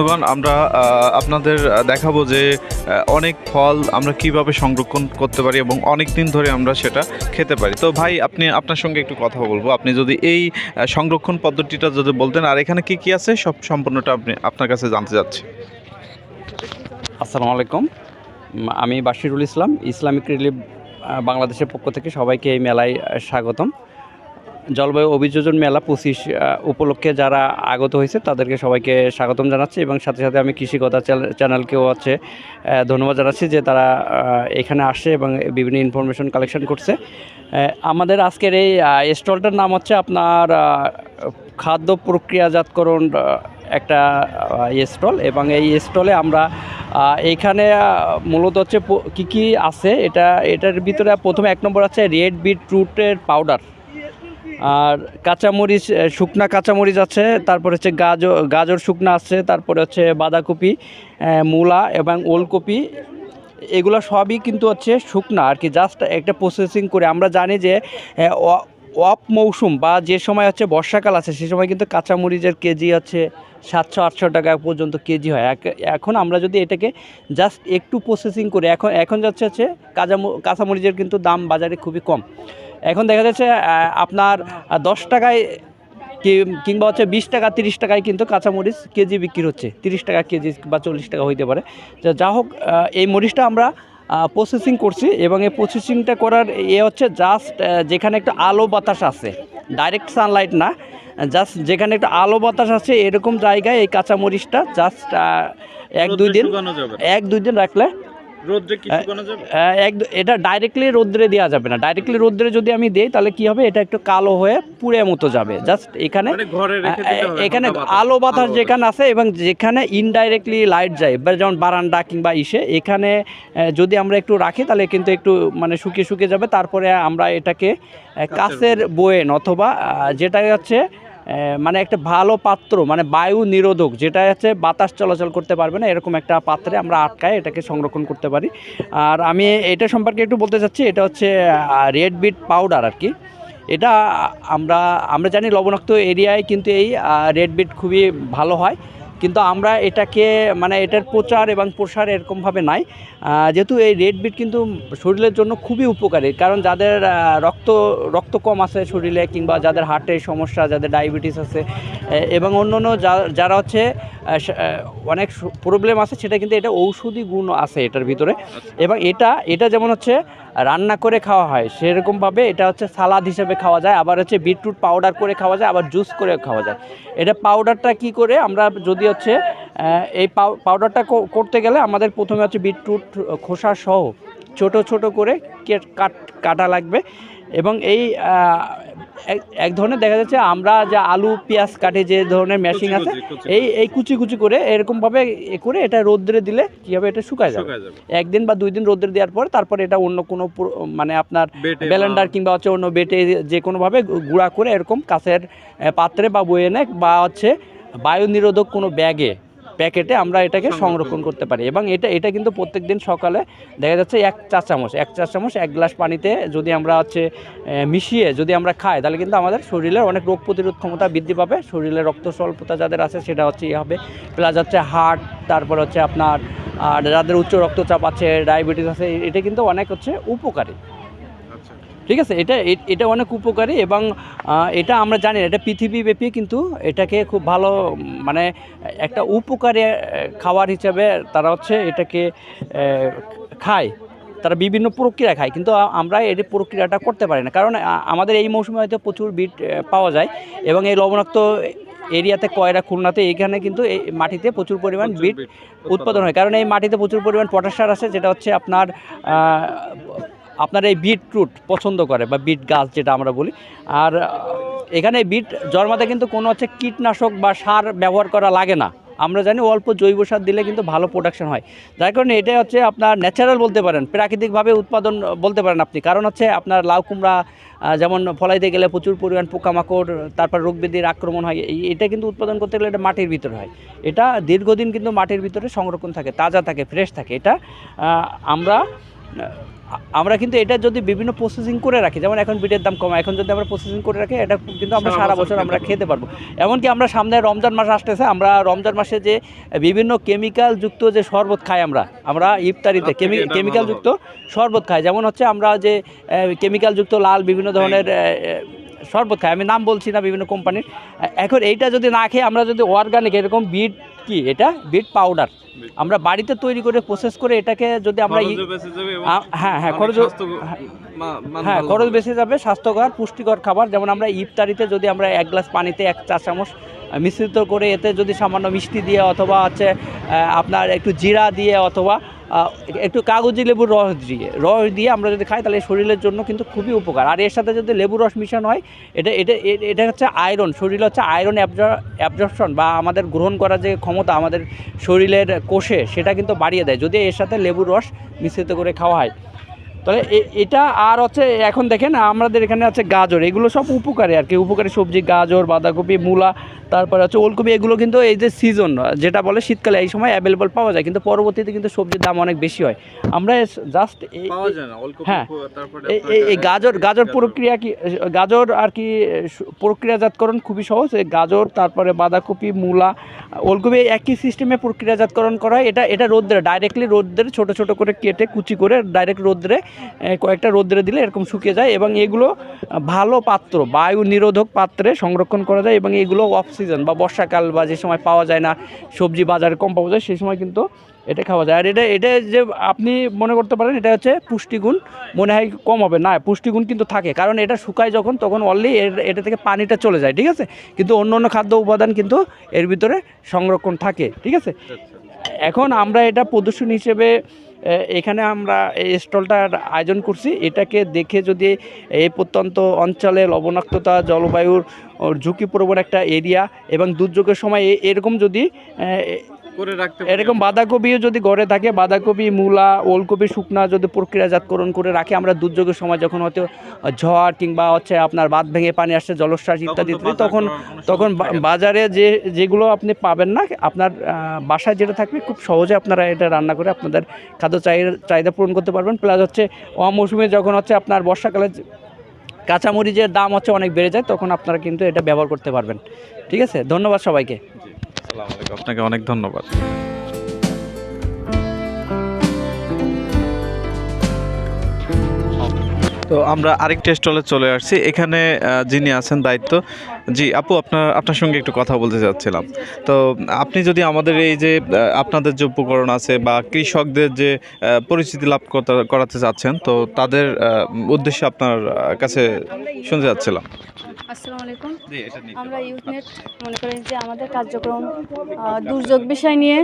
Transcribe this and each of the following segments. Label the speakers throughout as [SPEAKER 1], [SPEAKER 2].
[SPEAKER 1] বন্ধুগণ, আমরা আপনাদের দেখাবো যে অনেক ফল আমরা কীভাবে সংরক্ষণ করতে পারি এবং অনেক দিন ধরে আমরা সেটা খেতে পারি। তো ভাই, আপনি, আপনার সঙ্গে একটু কথা বলব। আপনি যদি এই সংরক্ষণ পদ্ধতিটা যদি বলতেন, আর এখানে কি কি আছে? সব সম্পূর্ণটা আপনি, আপনার কাছে জানতে চাচ্ছি।
[SPEAKER 2] আসসালামু আলাইকুম। আমি বাশিরুল ইসলাম ইসলামিক রিলিফ বাংলাদেশের পক্ষ থেকে সবাইকে এই মেলায় স্বাগতম। জলবায়ু অভিযোজন মেলা পঁচিশ উপলক্ষে যারা আগত হয়েছে তাদেরকে সবাইকে স্বাগতম জানাচ্ছি এবং সাথে সাথে আমি কৃষিকতা চ্যানেলকেও আহ, ধন্যবাদ জানাচ্ছি যে তারা এখানে আসছে এবং বিভিন্ন ইনফরমেশন কালেকশন করছে। আমাদের আজকের এই স্টলটার নাম হচ্ছে আপনার খাদ্য প্রক্রিয়াজাতকরণ একটা স্টল এবং এই স্টলে আমরা আহ, এইখানে মূলত হচ্ছে কি কি আছে? এটা এটার ভিতরে প্রথমে এক নম্বর আছে রেড বিট রুটের পাউডার। আর কাঁচামরিচ শুকনা কাঁচামরিচ আছে তারপর হচ্ছে গাজর গাজর শুকনা আছে তারপরে হচ্ছে বাঁধাকপি মূলা এবং ওলকপি। এগুলো সবই কিন্তু হচ্ছে শুকনা আর কি জাস্ট একটা প্রসেসিং করে। আমরা জানি যে অফ মৌসুম বা যে সময় হচ্ছে বর্ষাকাল আছে, সে সময় কিন্তু কাঁচামরিচের কেজি হচ্ছে সাতশো, আটশো টাকা পর্যন্ত কেজি হয়। এক- এখন আমরা যদি এটাকে জাস্ট একটু প্রসেসিং করে, এখন এখন যাচ্ছে হচ্ছে কাঁচা কাঁচামরিচের কিন্তু দাম বাজারে খুবই কম। এখন দেখা যাচ্ছে আপনার দশ টাকায় কি- কিংবা হচ্ছে বিশ টাকা, তিরিশ টাকায় কিন্তু কাঁচামরিচ কেজি বিক্রি হচ্ছে। তিরিশ টাকা কেজি বা চল্লিশ টাকা হইতে পারে। যা- যা হোক এই মরিচটা আমরা প্রসেসিং করছি এবং এই প্রসেসিংটা করার এ হচ্ছে জাস্ট যেখানে একটু আলো বাতাস আছে। ডাইরেক্ট সানলাইট না। জাস্ট যেখানে একটু আলো বাতাস আছে এরকম জায়গায় এই কাঁচামরিচটা জাস্ট এক দুই দিন এক দুই দিন রাখলে
[SPEAKER 1] রোদ্রে কি
[SPEAKER 2] শুকানো আহ, এক এটা ডাইরেক্টলি রোদ্রে দেওয়া যাবে না। ডাইরেক্টলি রোদ্রে যদি আমি দেই তাহলে কি হবে? এটা একটু কালো হয়ে পুড়ে মতো যাবে। জাস্ট এখানে
[SPEAKER 1] মানে হবে,
[SPEAKER 2] এখানে আলো বাতাস যেখানে আছে এবং যেখানে ইনডাইরেক্টলি লাইট যায় বা যেমন বারান্দা কিংবা ইসে এখানে যদি আমরা একটু রাখি তাহলে কিন্তু একটু মানে শুকিয়ে শুকিয়ে যাবে। তারপরে আমরা এটাকে কাছের বয়েন অথবা যেটা হচ্ছে মানে একটা ভালো পাত্র মানে বায়ু নিরোধক যেটা হচ্ছে বাতাস চলাচল করতে পারবে না, এরকম একটা পাত্রে আমরা আটকায় এটাকে সংরক্ষণ করতে পারি। আর আমি এটা সম্পর্কে একটু বলতে চাচ্ছি, এটা হচ্ছে রেড বিট পাউডার আর কি। এটা আমরা আমরা জানি লবণাক্ত এরিয়ায় কিন্তু এই রেড বিট খুবই ভালো হয়, কিন্তু আমরা এটাকে মানে এটার প্রচার এবং প্রসার এরকমভাবে নাই। যেহেতু এই রেড বিট কিন্তু শরীরের জন্য খুবই উপকারী কারণ যাদের রক্ত রক্ত কম আছে শরীরে কিংবা যাদের হার্টের সমস্যা যাদের ডায়াবেটিস আছে এবং অন্যান্য যা- যারা হচ্ছে অনেক প্রবলেম আছে সেটা কিন্তু এটা ঔষধি গুণ আছে এটার ভিতরে। এবং এটা এটা যেমন হচ্ছে রান্না করে খাওয়া হয় সেরকমভাবে এটা হচ্ছে সালাদ হিসেবে খাওয়া যায় আবার হচ্ছে বিটরুট পাউডার করে খাওয়া যায় আবার জুস করে খাওয়া যায়। এটা পাউডারটা কি করে আমরা যদি হচ্ছে এই পাউ- পাউডারটা করতে গেলে আমাদের প্রথমে হচ্ছে বিটরুট খোসা সহ ছোট ছোট করে কাট কাটা লাগবে। এবং এই এক- ধরনের দেখা যাচ্ছে আমরা যে আলু পেঁয়াজ কাটে যে ধরনের মেশিন আছে এই এই কুচি কুচি করে এরকমভাবে এ করে এটা রোদ্রে দিলে কীভাবে এটা শুকায় যাবে। একদিন বা দুই দিন রোদ্রে দেওয়ার পর তারপরে এটা অন্য কোনো মানে আপনার ব্যালেন্ডার কিংবা হচ্ছে অন্য বেটে যে কোনোভাবে গুঁড়া করে এরকম কাছের পাত্রে বা বয়ে নেয় বা হচ্ছে বায়ু নিরোধক কোনো ব্যাগে প্যাকেটে আমরা এটাকে
[SPEAKER 1] সংরক্ষণ
[SPEAKER 2] করতে পারি। এবং এটা এটা কিন্তু প্রত্যেক দিন সকালে দেখা যাচ্ছে এক চা চামচ এক চা চামচ এক গ্লাস পানিতে যদি আমরা হচ্ছে মিশিয়ে যদি আমরা খাই তাহলে কিন্তু আমাদের শরীরের অনেক রোগ প্রতিরোধ ক্ষমতা বৃদ্ধি পাবে। শরীরে রক্ত স্বল্পতা যাদের আছে সেটা হচ্ছে ইয়ে হবে। প্লাস হচ্ছে হার্ট তারপর হচ্ছে আপনার আর যাদের উচ্চ রক্তচাপ আছে ডায়াবেটিস আছে এটা কিন্তু অনেক হচ্ছে উপকারী। ঠিক আছে? এটা এটা অনেক উপকারী এবং এটা আমরা জানি এটা পৃথিবীব্যাপী কিন্তু এটাকে খুব ভালো মানে একটা উপকারী খাবার হিসাবে তারা হচ্ছে এটাকে খায়। তারা বিভিন্ন প্রক্রিয়া খায় কিন্তু আমরা এর প্রক্রিয়াটা করতে পারি না। কারণ আমাদের এই মৌসুমে হয়তো প্রচুর বিট পাওয়া যায় এবং এই লবণাক্ত এরিয়াতে কয়রা খুলনাতে এইখানে কিন্তু এই মাটিতে প্রচুর পরিমাণ বিট উৎপাদন হয়। কারণ এই মাটিতে প্রচুর পরিমাণ পটাশ সার আছে যেটা হচ্ছে আপনার আপনার এই বিটরুট পছন্দ করে বা বিট গাছ যেটা আমরা বলি। আর এখানে বিট জন্মাতে কিন্তু কোনো হচ্ছে কীটনাশক বা সার ব্যবহার করা লাগে না। আমরা জানি অল্প জৈব সার দিলে কিন্তু ভালো প্রোডাকশন হয়। যার কারণে এটা হচ্ছে আপনার ন্যাচারাল বলতে পারেন, প্রাকৃতিকভাবে উৎপাদন বলতে পারেন আপনি। কারণ হচ্ছে আপনার লাউ কুমড়া যেমন ফলাইতে গেলে প্রচুর পরিমাণ পোকামাকড়, তারপর রোগ ব্যাধির আক্রমণ হয় এটা কিন্তু উৎপাদন করতে গেলে এটা মাটির ভিতরে হয়। এটা দীর্ঘদিন কিন্তু মাটির ভিতরে সংরক্ষণ থাকে, তাজা থাকে ফ্রেশ থাকে। এটা আমরা আমরা কিন্তু এটা যদি বিভিন্ন প্রসেসিং করে রাখি যেমন এখন বিটের দাম কম এখন যদি আমরা প্রসেসিং করে রাখি এটা কিন্তু আমরা
[SPEAKER 1] সারা বছর
[SPEAKER 2] আমরা খেতে পারব। এমনকি আমরা সামনে রমজান মাস আসতেছে আমরা রমজান মাসে যে বিভিন্ন কেমিক্যাল যুক্ত যে শরবত খাই আমরা আমরা ইফতারিতে কেমিক্যাল যুক্ত শরবত খাই। যেমন হচ্ছে আমরা যে কেমিক্যাল যুক্ত লাল বিভিন্ন ধরনের শরবত খাই। আমি নাম বলছি না বিভিন্ন কোম্পানির। এখন এইটা যদি না খেয়ে আমরা যদি অর্গানিক এরকম বিট কি এটা? বিট পাউডার আমরা বাড়িতে তৈরি করে প্রসেস করে এটাকে যদি আমরা হ্যাঁ হ্যাঁ খরচ
[SPEAKER 1] মান
[SPEAKER 2] হ্যাঁ খরচ
[SPEAKER 1] বেশি
[SPEAKER 2] বেঁচে যাবে স্বাস্থ্যকর পুষ্টিকর খাবার। যেমন আমরা ইফতারিতে যদি আমরা এক গ্লাস পানিতে এক চা চামচ মিশ্রিত করে এতে যদি সামান্য মিষ্টি দিয়ে অথবা হচ্ছে আপনার একটু জিরা দিয়ে অথবা একটু কাগজি লেবুর রস দিয়ে রস দিয়ে আমরা যদি খাই তাহলে শরীরের জন্য কিন্তু খুবই উপকার। আর এর সাথে যদি লেবু রস মিশানো হয়, এটা এটা এটা হচ্ছে আয়রন শরীরে হচ্ছে আয়রন অ্যাবজর্পশন বা আমাদের গ্রহণ করার যে ক্ষমতা আমাদের শরীরের কোষে, সেটা কিন্তু বাড়িয়ে দেয়। যদি এর সাথে লেবুর রস মিশ্রিত করে খাওয়া হয়। তাহলে এটা আর হচ্ছে এখন দেখেন আমাদের এখানে আছে গাজর, এগুলো সব উপকারী আর কি। উপকারী সবজি, গাজর, বাঁধাকপি, মূলা তারপরে হচ্ছে ওলকপি এগুলো কিন্তু এই যে সিজন যেটা বলে শীতকালে এই সময় অ্যাভেলেবল পাওয়া যায় কিন্তু পরবর্তীতে কিন্তু সবজির দাম অনেক বেশি হয় আমরা জাস্ট
[SPEAKER 1] পাওয়া যায় না ওলকপি
[SPEAKER 2] হ্যাঁ।
[SPEAKER 1] তারপরে
[SPEAKER 2] এই এই- এই গাজর গাজর
[SPEAKER 1] গাজর।
[SPEAKER 2] প্রক্রিয়া কি গাজর আর কি প্রক্রিয়াজাতকরণ খুবই সহজ এই গাজর তারপরে বাঁধাকপি মূলা ওলকপি একই সিস্টেমে প্রক্রিয়াজাতকরণ করা হয় এটা এটা রোদ্রে ডাইরেক্টলি রোদ্রে ছোট ছোট করে কেটে কুচি করে ডাইরেক্ট রোদ্রে কয়েকটা রোদ্রে দিলে এরকম শুকিয়ে যায় এবং এগুলো ভালো পাত্র বায়ু নিরোধক পাত্রে সংরক্ষণ করা যায় এবং এগুলো অফ সিজন বা বর্ষাকাল বা যে সময় পাওয়া যায় না, সবজি বাজারে কম পাওয়া যায়, সেই সময় কিন্তু এটা খাওয়া যায়। আর এটা এটা যে আপনি মনে করতে পারেন, এটা হচ্ছে পুষ্টিগুণ। মনে হয় কম হবে। না, পুষ্টিগুণ কিন্তু থাকে। কারণ এটা শুকায় যখন, তখন অনলি এটা থেকে পানিটা চলে যায়, ঠিক আছে? কিন্তু অন্য অন্য খাদ্য উপাদান কিন্তু এর ভিতরে সংরক্ষণ থাকে, ঠিক আছে? এখন আমরা এটা প্রদর্শন হিসেবে এখানে আমরা এই স্টলটার আয়োজন করছি। এটাকে দেখে যদি এই প্রত্যন্ত অঞ্চলে লবণাক্ততা, জলবায়ুর ঝুঁকিপ্রবণ একটা এরিয়া এবং দুর্যোগের সময় এরকম যদি
[SPEAKER 1] করে রাখতে
[SPEAKER 2] এরকম বাঁধাকপিও যদি ঘরে থাকে বাঁধাকপি মূলা ওলকপি শুকনা যদি প্রক্রিয়াজাতকরণ করে রাখে আমরা দুর্যোগের সময় যখন হয়তো ঝড় কিংবা হচ্ছে আপনার বাঁধ ভেঙে পানি আসছে জলোচ্ছ্বাস ইত্যাদি ইত্যাদি, তখন তখন বাজারে যে যেগুলো আপনি পাবেন না আপনার বাসায় যেটা থাকবে খুব সহজে আপনারা এটা রান্না করে আপনাদের খাদ্য চাহিদা চাহিদা পূরণ করতে পারবেন। প্লাস হচ্ছে অমৌসুমে যখন হচ্ছে আপনার বর্ষাকালে কাঁচামরিচের দাম হচ্ছে অনেক বেড়ে যায় তখন আপনারা কিন্তু এটা ব্যবহার করতে পারবেন। ঠিক আছে? ধন্যবাদ সবাইকে।
[SPEAKER 1] আপনাকে অনেক ধন্যবাদ। তো আমরা আরেকটি স্টলে চলে আসছি। এখানে যিনি আছেন দায়িত্ব, জি, আপু, আপনার আপনার সঙ্গে একটু কথা বলতে চাচ্ছিলাম। তো আপনি যদি আমাদের এই যে আপনাদের যে উপকরণ আছে বা কৃষকদের যে পরিচিতি লাভ করাতে চাচ্ছেন, তো তাদের উদ্দেশ্যে আপনার কাছে শুনতে চাচ্ছিলাম।
[SPEAKER 3] আসসালামু আলাইকুম। আমরা ইউথনেট মনে করেন যে আমাদের কার্যক্রম দুর্যোগ বিষয় নিয়ে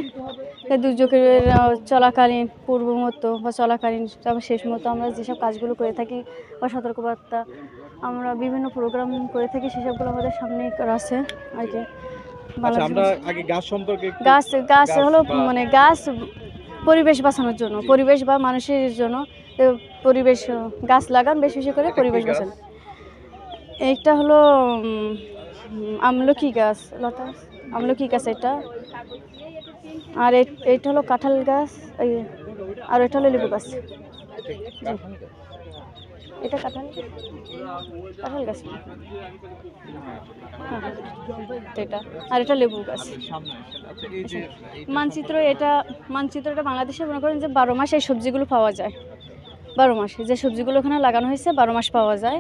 [SPEAKER 3] দুর্যোগের চলাকালীন পূর্বমত বা চলাকালীন তারপর শেষ মতো আমরা যেসব কাজগুলো করে থাকি বা সতর্কবার্তা আমরা বিভিন্ন প্রোগ্রাম করে থাকি সেসবগুলো আমাদের সামনে করা আছে আর কি।
[SPEAKER 1] আচ্ছা গাছ
[SPEAKER 3] গাছ হলো মানে গাছ পরিবেশ বাঁচানোর জন্য পরিবেশ বা মানুষের জন্য পরিবেশ গাছ লাগান বেশি বেশি করে পরিবেশ? বাঁচান। এইটা হলো আমলকি গাছ লতা আমলকি গাছ এটা। আর এই- এইটা হলো কাঁঠাল গাছ এই আর এটা হলো লেবু গাছ। এটা কাঁঠাল কাঁঠাল গাছ। হ্যাঁ এটা। আর এটা লেবু গাছ।
[SPEAKER 1] আচ্ছা,
[SPEAKER 3] মানচিত্র এটা মানচিত্রটা বাংলাদেশে মনে করেন যে বারো মাস এই সবজিগুলো পাওয়া যায়। বারো মাস। যে সবজিগুলো ওখানে লাগানো হয়েছে বারো মাস পাওয়া যায়।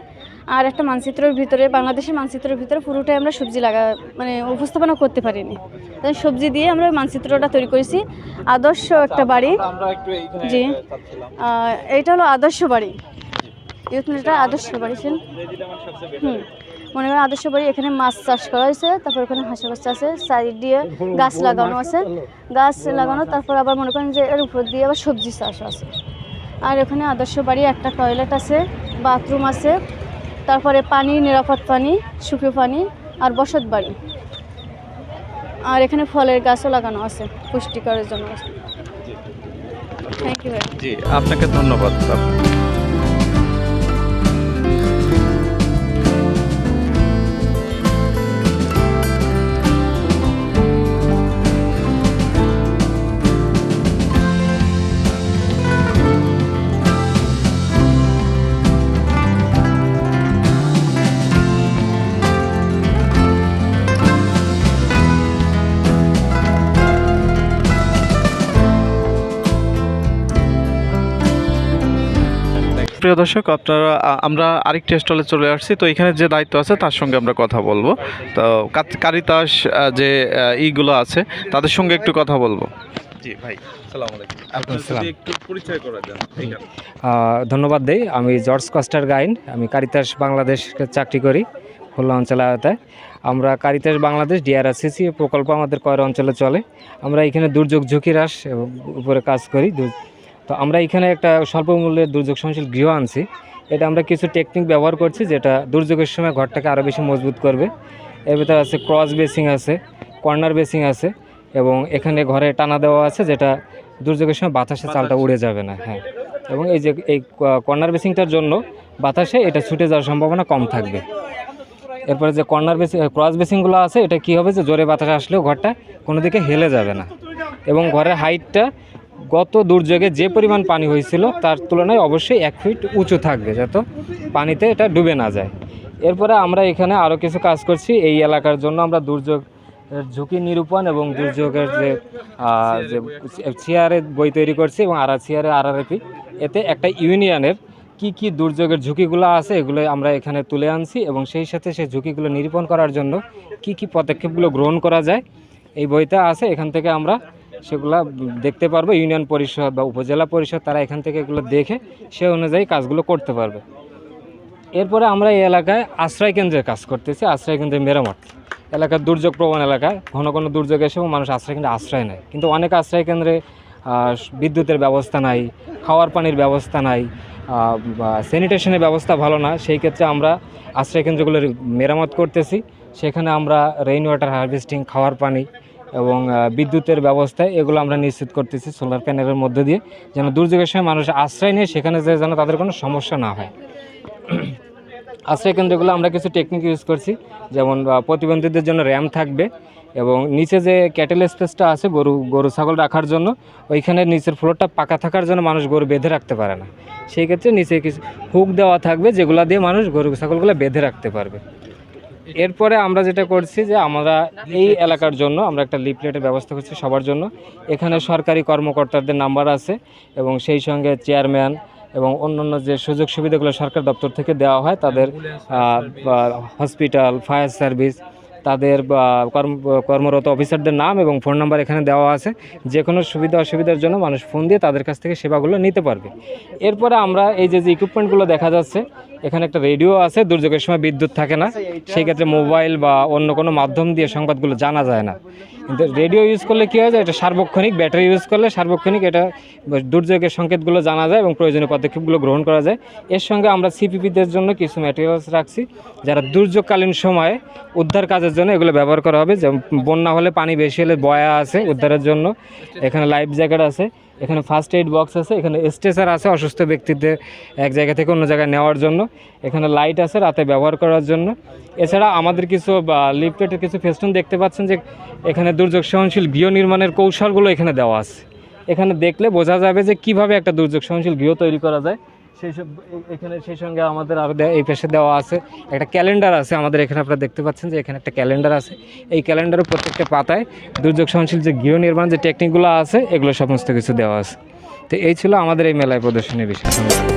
[SPEAKER 3] আর একটা মানচিত্রের ভিতরে বাংলাদেশের মানচিত্রের ভিতরে পুরোটাই আমরা সবজি লাগা মানে উপস্থাপনা করতে পারিনি। তাই সবজি দিয়ে আমরা মানচিত্রটা তৈরি করেছি। আদর্শ একটা বাড়ি।
[SPEAKER 1] আমরা
[SPEAKER 3] জি। এইটা হলো আদর্শ বাড়ি। ইউথ মিলটা আদর্শ বাড়ি ছিল হুম। মনে করেন আদর্শ বাড়ি এখানে মাছ চাষ করা হয়েছে। তারপর এখানে হাঁসের বাচ্চা আছে সাইড দিয়ে গাছ লাগানো আছে। গাছ লাগানো তারপর আবার মনে করেন যে এর উপর দিয়ে আবার সবজি চাষ আছে। আর এখানে আদর্শ বাড়ি একটা টয়লেট আছে বাথরুম আছে তারপরে পানি নিরাপদ পানি শুকনো পানি আর বসত বাড়ি। আর এখানে ফলের গাছও লাগানো আছে পুষ্টিকরের জন্য। থ্যাংক ইউ ভাই
[SPEAKER 1] জি আপনাকে ধন্যবাদ প্রিয় দর্শক আপনারা আমরা আরেকটি স্টলে চলে আসছি। তো এখানে যে দায়িত্ব আছে তার সঙ্গে আমরা কথা বলব। তো কারিতাস যে ইগুলো আছে তাদের সঙ্গে একটু কথা বলব। জি ভাই সালাম আলাইকুম। আপনি
[SPEAKER 4] আসসালাম।
[SPEAKER 1] যদি একটু পরিচয় করে দেন এইখানে।
[SPEAKER 4] আহ, ধন্যবাদ দেই। আমি জর্জ কস্টার গাইন। আমি কারিতাস বাংলাদেশ চাকরি করি খুলনা অঞ্চল আওতায়। আমরা কারিতাস বাংলাদেশ ডিআরআরসিসি প্রকল্প আমাদের কয়ের অঞ্চলে চলে। আমরা এখানে দুর্যোগ ঝুঁকি হ্রাস উপরে কাজ করি। তো আমরা এখানে একটা স্বল্প মূল্যের দুর্যোগ সহনশীল গৃহ আনছি। এটা আমরা কিছু টেকনিক ব্যবহার করছি যেটা দুর্যোগের সময় ঘরটাকে আরও বেশি মজবুত করবে। এর ভিতরে আছে ক্রস বেসিং আছে কর্নার বেসিং আছে এবং এখানে ঘরে টানা দেওয়া আছে যেটা দুর্যোগের সময় বাতাসে চালটা উড়ে যাবে না হ্যাঁ। এবং এই যে এই কর্নার বেসিংটার জন্য বাতাসে এটা ছুটে যাওয়ার সম্ভাবনা কম থাকবে। এরপরে যে কর্নার বেসিং ক্রস বেসিংগুলো আছে এটা কি হবে যে জোরে বাতাস আসলেও ঘরটা কোনো দিকে হেলে যাবে না। এবং ঘরের হাইটটা গত দুর্যোগে যে পরিমাণ পানি হয়েছিল, তার তুলনায় অবশ্যই এক ফিট উঁচু থাকবে যাতে পানিতে এটা ডুবে না যায়। এরপরে আমরা এখানে আরও কিছু কাজ করছি। এই এলাকার জন্য আমরা দুর্যোগ ঝুঁকি নিরূপণ এবং দুর্যোগের যে চেয়ারের বই তৈরি করছি এবং আর চেয়ারে আরআরএপি এতে একটা ইউনিয়নের কি কি দুর্যোগের ঝুঁকিগুলো আছে এগুলো আমরা এখানে তুলে আনছি এবং সেই সাথে সেই ঝুঁকিগুলো নিরূপণ করার জন্য কি কি পদক্ষেপগুলো গ্রহণ করা যায়, এই বইটা আছে। এখান থেকে আমরা সেগুলা দেখতে পারব, ইউনিয়ন পরিষদ বা উপজেলা পরিষদ, তারা এখান থেকে এগুলো দেখে সে অনুযায়ী কাজগুলো করতে পারবে। এরপরে আমরা এই এলাকায় আশ্রয় কেন্দ্রের কাজ করতেছি, আশ্রয় কেন্দ্রের মেরামত। এলাকার দুর্যোগ প্রবণ এলাকায় ঘন ঘন দুর্যোগ এসেও মানুষ আশ্রয় কেন্দ্রে আশ্রয় নেয়। কিন্তু অনেক আশ্রয় কেন্দ্রে বিদ্যুতের ব্যবস্থা নাই, খাওয়ার পানির ব্যবস্থা নাই স্যানিটেশনের ব্যবস্থা ভালো না, সেই ক্ষেত্রে আমরা আশ্রয় কেন্দ্রগুলোর মেরামত করতেছি। সেখানে আমরা রেইন ওয়াটার হারভেস্টিং খাওয়ার পানি এবং বিদ্যুতের ব্যবস্থা এগুলো আমরা নিশ্চিত করতেছি সোলার প্যানেলের মধ্যে দিয়ে, যেন দুর্যোগের সময় মানুষ আশ্রয় নিয়ে সেখানে যে যেন তাদের কোনো সমস্যা না হয়। আশ্রয় কেন্দ্রগুলো আমরা কিছু টেকনিক ইউজ করছি, যেমন প্রতিবন্ধীদের জন্য র্যাম থাকবে এবং নিচে যে ক্যাটেল স্পেসটা আছে গরু গরু ছাগল রাখার জন্য, ওইখানে নিচের ফ্লোরটা পাকা থাকার জন্য মানুষ গরু বেঁধে রাখতে পারে না। সেই ক্ষেত্রে নিচে কিছু হুক দেওয়া থাকবে যেগুলো দিয়ে মানুষ গরু, ছাগলগুলো বেঁধে রাখতে পারবে। এরপরে আমরা যেটা করছি যে আমরা এই এলাকার জন্য আমরা একটা লিফলেটের ব্যবস্থা করছি সবার জন্য। এখানে সরকারি কর্মকর্তাদের নাম্বার আছে এবং সেই সঙ্গে চেয়ারম্যান এবং অন্যান্য যে সুযোগ সুবিধাগুলো সরকার দপ্তর থেকে দেওয়া হয় তাদের হসপিটাল, ফায়ার সার্ভিস তাদের কর্ম, কর্মরত অফিসারদের নাম এবং ফোন নাম্বার এখানে দেওয়া আছে। যে কোনো সুবিধা অসুবিধার জন্য মানুষ ফোন দিয়ে তাদের কাছ থেকে সেবাগুলো নিতে পারবে। এরপরে আমরা এই যে যে ইকুইপমেন্টগুলো দেখা যাচ্ছে, এখানে একটা রেডিও আছে, দুর্যোগের সময় বিদ্যুৎ থাকে না। সেই ক্ষেত্রে মোবাইল বা অন্য কোনো মাধ্যম দিয়ে সংবাদগুলো জানা যায় না। কিন্তু রেডিও ইউজ করলে কী হয় যায়, এটা সার্বক্ষণিক, ব্যাটারি ইউজ করলে সার্বক্ষণিক এটা দুর্যোগের সংকেতগুলো জানা যায় এবং প্রয়োজনীয় পদক্ষেপগুলো গ্রহণ করা যায়। এর সঙ্গে আমরা সিপিপিদের জন্য কিছু ম্যাটেরিয়ালস রাখছি, যারা দুর্যোগকালীন সময়ে উদ্ধার কাজের জন্য এগুলো ব্যবহার করা হবে। যেমন বন্যা হলে পানি বেশি হলে বয়া আছে উদ্ধারের জন্য। এখানে লাইফ জ্যাকেট আছে। এখানে ফার্স্ট এইড বক্স আছে, এখানে স্ট্রেচার আছে অসুস্থ ব্যক্তিদের এক জায়গা থেকে অন্য জায়গায় নেওয়ার জন্য। এখানে লাইট আছে রাতে ব্যবহার করার জন্য। এছাড়া আমাদের কিছু লিফলেটের কিছু ফেস্টুন দেখতে পাচ্ছেন যে, এখানে দুর্যোগ সহনশীল গৃহ নির্মাণের কৌশলগুলো এখানে দেওয়া আছে। এখানে দেখলে বোঝা যাবে যে কীভাবে একটা দুর্যোগ সহনশীল গৃহ তৈরি করা যায়। সেই সব এখানে সেই সঙ্গে আমাদের এই পেশে দেওয়া আছে একটা ক্যালেন্ডার আছে, আমাদের এখানে আপনারা দেখতে পাচ্ছেন যে এখানে একটা ক্যালেন্ডার আছে। এই ক্যালেন্ডারের প্রত্যেকটা পাতায় দুর্যোগ সহনশীল যে গৃহ নির্মাণ যে টেকনিকগুলো আছে, এগুলো সমস্ত কিছু দেওয়া আছে। তো এই ছিল আমাদের এই মেলায় প্রদর্শনীর বিষয়